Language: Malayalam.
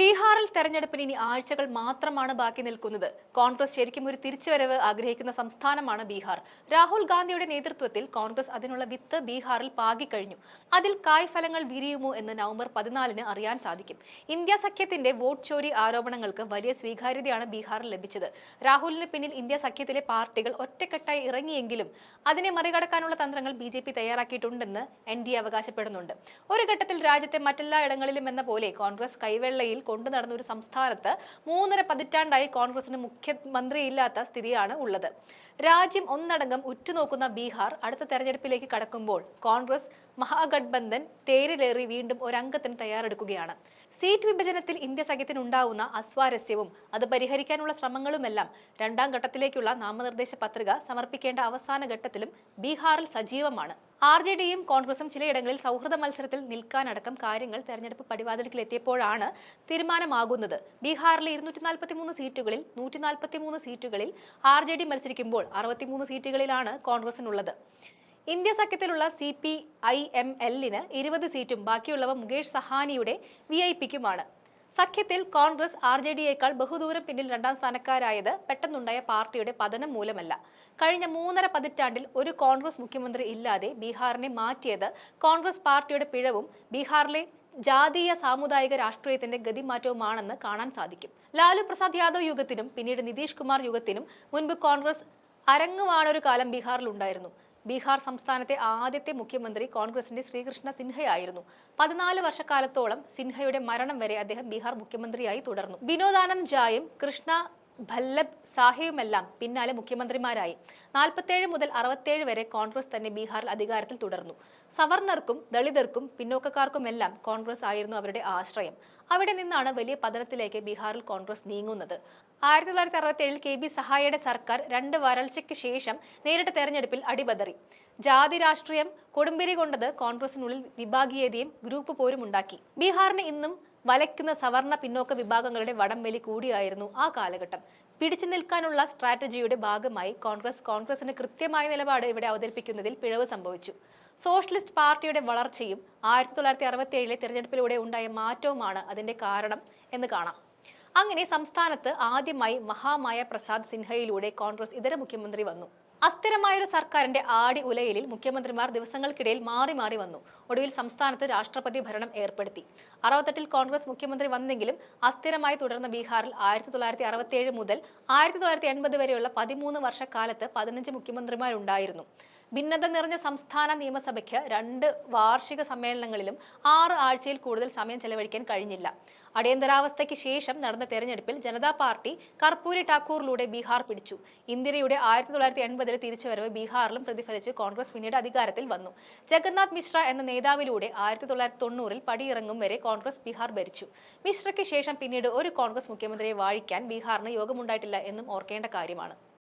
ബീഹാറിൽ തെരഞ്ഞെടുപ്പിന് ഇനി ആഴ്ചകൾ മാത്രമാണ് ബാക്കി നിൽക്കുന്നത്. കോൺഗ്രസ് ശരിക്കും ഒരു തിരിച്ചുവരവ് ആഗ്രഹിക്കുന്ന സംസ്ഥാനമാണ് ബീഹാർ. രാഹുൽ ഗാന്ധിയുടെ നേതൃത്വത്തിൽ കോൺഗ്രസ് അതിനുള്ള വിത്ത് ബീഹാറിൽ പാകിക്കഴിഞ്ഞു. അതിൽ കായ് ഫലങ്ങൾ വിരിയുമോ എന്ന് നവംബർ പതിനാലിന് അറിയാൻ സാധിക്കും. ഇന്ത്യ സഖ്യത്തിന്റെ വോട്ട് ചോരി ആരോപണങ്ങൾക്ക് വലിയ സ്വീകാര്യതയാണ് ബീഹാറിൽ ലഭിച്ചത്. രാഹുലിന് പിന്നിൽ ഇന്ത്യ സഖ്യത്തിലെ പാർട്ടികൾ ഒറ്റക്കെട്ടായി ഇറങ്ങിയെങ്കിലും അതിനെ മറികടക്കാനുള്ള തന്ത്രങ്ങൾ ബി ജെ പി തയ്യാറാക്കിയിട്ടുണ്ടെന്ന് എൻ ഡി അവകാശപ്പെടുന്നുണ്ട്. ഒരു ഘട്ടത്തിൽ രാജ്യത്തെ മറ്റെല്ലാ ഇടങ്ങളിലും എന്ന പോലെ കോൺഗ്രസ് കൈവെള്ളയിൽ കൊണ്ടു നടന്ന ഒരു സംസ്ഥാനത്ത് മൂന്നര പതിറ്റാണ്ടായി കോൺഗ്രസിന് മുഖ്യമന്ത്രിയില്ലാത്ത സ്ഥിതിയാണ് ഉള്ളത്. രാജ്യം ഒന്നടങ്കം ഉറ്റുനോക്കുന്ന ബീഹാർ അടുത്ത തെരഞ്ഞെടുപ്പിലേക്ക് കടക്കുമ്പോൾ കോൺഗ്രസ് മഹാഗഡ്ബന്ധൻ തേരിലേറി വീണ്ടും ഒരംഗത്തിന് തയ്യാറെടുക്കുകയാണ്. സീറ്റ് വിഭജനത്തിൽ ഇന്ത്യ സഖ്യത്തിനുണ്ടാവുന്ന അസ്വാരസ്യവും അത് പരിഹരിക്കാനുള്ള ശ്രമങ്ങളുമെല്ലാം രണ്ടാം ഘട്ടത്തിലേക്കുള്ള നാമനിർദ്ദേശ പത്രിക സമർപ്പിക്കേണ്ട അവസാന ഘട്ടത്തിലും ബീഹാറിൽ സജീവമാണ്. ആർ ജെ ഡിയും കോൺഗ്രസും ചിലയിടങ്ങളിൽ സൗഹൃദ മത്സരത്തിൽ നിൽക്കാനടക്കം കാര്യങ്ങൾ തെരഞ്ഞെടുപ്പ് പടിവാതിൽക്കിലെത്തിയപ്പോഴാണ് തീരുമാനമാകുന്നത്. ബീഹാറിലെ ഇരുന്നൂറ്റി നാൽപ്പത്തി മൂന്ന് സീറ്റുകളിൽ നൂറ്റി നാൽപ്പത്തി മൂന്ന് സീറ്റുകളിൽ ആർ ജെ ഡി മത്സരിക്കുമ്പോൾ അറുപത്തിമൂന്ന് സീറ്റുകളിലാണ് കോൺഗ്രസിനുള്ളത്. ഇന്ത്യ സഖ്യത്തിലുള്ള സി പി ഐ എം എല്ലിന് ഇരുപത് സീറ്റും ബാക്കിയുള്ളവ മുകേഷ് സഹാനിയുടെ വി ഐ പിക്കുമാണ്. സഖ്യത്തിൽ കോൺഗ്രസ് ആർ ജെ ഡിയേക്കാൾ ബഹുദൂരം പിന്നിൽ രണ്ടാം സ്ഥാനക്കാരായത് പെട്ടെന്നുണ്ടായ പാർട്ടിയുടെ പതനം മൂലമല്ല. കഴിഞ്ഞ മൂന്നര പതിറ്റാണ്ടിൽ ഒരു കോൺഗ്രസ് മുഖ്യമന്ത്രി ഇല്ലാതെ ബീഹാറിനെ മാറ്റിയത് കോൺഗ്രസ് പാർട്ടിയുടെ പിഴവും ബീഹാറിലെ ജാതീയ സാമുദായിക രാഷ്ട്രീയത്തിന്റെ ഗതിമാറ്റവുമാണെന്ന് കാണാൻ സാധിക്കും. ലാലു പ്രസാദ് യാദവ് യുഗത്തിനും പിന്നീട് നിതീഷ് കുമാർ യുഗത്തിനും മുൻപ് കോൺഗ്രസ് അരങ്ങുവാണൊരു കാലം ബീഹാറിൽ ഉണ്ടായിരുന്നു ബീഹാർ സംസ്ഥാനത്തെ ആദ്യത്തെ മുഖ്യമന്ത്രി കോൺഗ്രസിന്റെ ശ്രീകൃഷ്ണ സിൻഹയായിരുന്നു. പതിനാല് വർഷക്കാലത്തോളം സിൻഹയുടെ മരണം വരെ അദ്ദേഹം ബീഹാർ മുഖ്യമന്ത്രിയായി തുടർന്നു. വിനോദാനന്ദ് ജായും കൃഷ്ണ ഭല്ലഭ് സാഹിയുമെല്ലാം പിന്നാലെ മുഖ്യമന്ത്രിമാരായി. നാൽപ്പത്തേഴ് മുതൽ അറുപത്തേഴ് വരെ കോൺഗ്രസ് തന്നെ ബീഹാറിൽ അധികാരത്തിൽ തുടർന്നു. സവർണർക്കും ദളിതർക്കും പിന്നോക്കക്കാർക്കുമെല്ലാം കോൺഗ്രസ് ആയിരുന്നു അവരുടെ ആശ്രയം. അവിടെ നിന്നാണ് വലിയ പതനത്തിലേക്ക് ബീഹാറിൽ കോൺഗ്രസ് നീങ്ങുന്നത്. ആയിരത്തി തൊള്ളായിരത്തി അറുപത്തി ഏഴിൽ കെ ബി സഹായയുടെ സർക്കാർ രണ്ട് വരൾച്ചയ്ക്ക് ശേഷം നേരിട്ട തെരഞ്ഞെടുപ്പിൽ അടിപതറി. ജാതി രാഷ്ട്രീയം കൊടുമ്പിരി കൊണ്ടത് കോൺഗ്രസിനുള്ളിൽ വിഭാഗീയതയും ഗ്രൂപ്പ് പോരും ഉണ്ടാക്കി. ബീഹാറിന് ഇന്നും വലയ്ക്കുന്ന സവർണ പിന്നോക്ക വിഭാഗങ്ങളുടെ വടംവലി കൂടിയായിരുന്നു ആ കാലഘട്ടം. പിടിച്ചു നിൽക്കാനുള്ള സ്ട്രാറ്റജിയുടെ ഭാഗമായി കോൺഗ്രസ് കോൺഗ്രസിന് കൃത്യമായ നിലപാട് ഇവിടെ അവതരിപ്പിക്കുന്നതിൽ പിഴവ് സംഭവിച്ചു. സോഷ്യലിസ്റ്റ് പാർട്ടിയുടെ വളർച്ചയും ആയിരത്തി തൊള്ളായിരത്തി അറുപത്തി ഏഴിലെ തിരഞ്ഞെടുപ്പിലൂടെ ഉണ്ടായ മാറ്റവുമാണ് അതിന്റെ കാരണം എന്ന് കാണാം. അങ്ങനെ സംസ്ഥാനത്ത് ആദ്യമായി മഹാമായ പ്രസാദ് സിൻഹയിലൂടെ കോൺഗ്രസ് ഇതര മുഖ്യമന്ത്രി വന്നു. അസ്ഥിരമായൊരു സർക്കാരിന്റെ ആടി ഉലയിലിൽ മുഖ്യമന്ത്രിമാർ ദിവസങ്ങൾക്കിടയിൽ മാറി മാറി വന്നു. ഒടുവിൽ സംസ്ഥാനത്ത് രാഷ്ട്രപതി ഭരണം ഏർപ്പെടുത്തി. അറുപത്തെട്ടിൽ കോൺഗ്രസ് മുഖ്യമന്ത്രി വന്നെങ്കിലും അസ്ഥിരമായി തുടർന്ന ബീഹാറിൽ ആയിരത്തി തൊള്ളായിരത്തി അറുപത്തിയേഴ് മുതൽ ആയിരത്തി തൊള്ളായിരത്തി എൺപത് വരെയുള്ള പതിമൂന്ന് വർഷക്കാലത്ത് പതിനഞ്ച് മുഖ്യമന്ത്രിമാരുണ്ടായിരുന്നു. ഭിന്നത നിറഞ്ഞ സംസ്ഥാന നിയമസഭയ്ക്ക് രണ്ട് വാർഷിക സമ്മേളനങ്ങളിലും ആറ് ആഴ്ചയിൽ കൂടുതൽ സമയം ചെലവഴിക്കാൻ കഴിഞ്ഞില്ല. അടിയന്തരാവസ്ഥയ്ക്ക് ശേഷം നടന്ന തെരഞ്ഞെടുപ്പിൽ ജനതാ പാർട്ടി കർപ്പൂരി ടാക്കൂറിലൂടെ ബീഹാർ പിടിച്ചു. ഇന്ദിരയുടെ ആയിരത്തി തൊള്ളായിരത്തി എൺപതിലെ തിരിച്ചുവരവ് ബീഹാറിലും പ്രതിഫലിച്ച് കോൺഗ്രസ് പിന്നീട് അധികാരത്തിൽ വന്നു. ജഗന്നാഥ് മിശ്ര എന്ന നേതാവിലൂടെ ആയിരത്തി തൊള്ളായിരത്തി തൊണ്ണൂറിൽ പടിയിറങ്ങും വരെ കോൺഗ്രസ് ബീഹാർ ഭരിച്ചു. മിശ്രയ്ക്ക് ശേഷം പിന്നീട് ഒരു കോൺഗ്രസ് മുഖ്യമന്ത്രിയെ വാഴിക്കാൻ ബീഹാറിന് യോഗമുണ്ടായിട്ടില്ല എന്നും ഓർക്കേണ്ട കാര്യമാണ്.